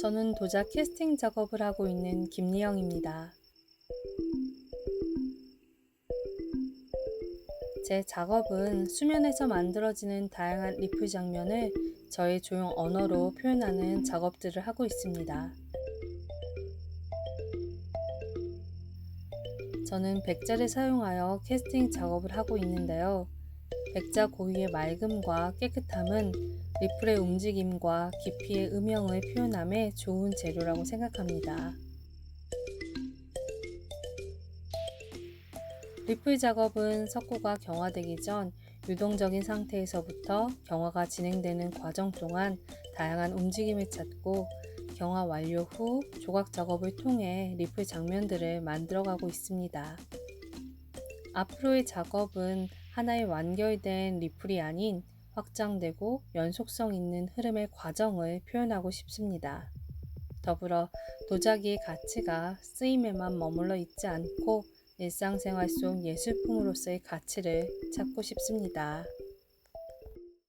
저는 도자 캐스팅 작업을 하고 있는 김리영입니다. 제 작업은 수면에서 만들어지는 다양한 리프 장면을 저의 조용 언어로 표현하는 작업들을 하고 있습니다. 저는 백자를 사용하여 캐스팅 작업을 하고 있는데요. 백자 고유의 맑음과 깨끗함은 리플의 움직임과 깊이의 음영을 표현함에 좋은 재료라고 생각합니다. 리플 작업은 석고가 경화되기 전 유동적인 상태에서부터 경화가 진행되는 과정 동안 다양한 움직임을 찾고 경화 완료 후 조각 작업을 통해 리플 장면들을 만들어가고 있습니다. 앞으로의 작업은 하나의 완결된 리플이 아닌 확장되고 연속성 있는 흐름의 과정을 표현하고 싶습니다. 더불어 도자기의 가치가 쓰임에만 머물러 있지 않고 일상생활 속 예술품으로서의 가치를 찾고 싶습니다.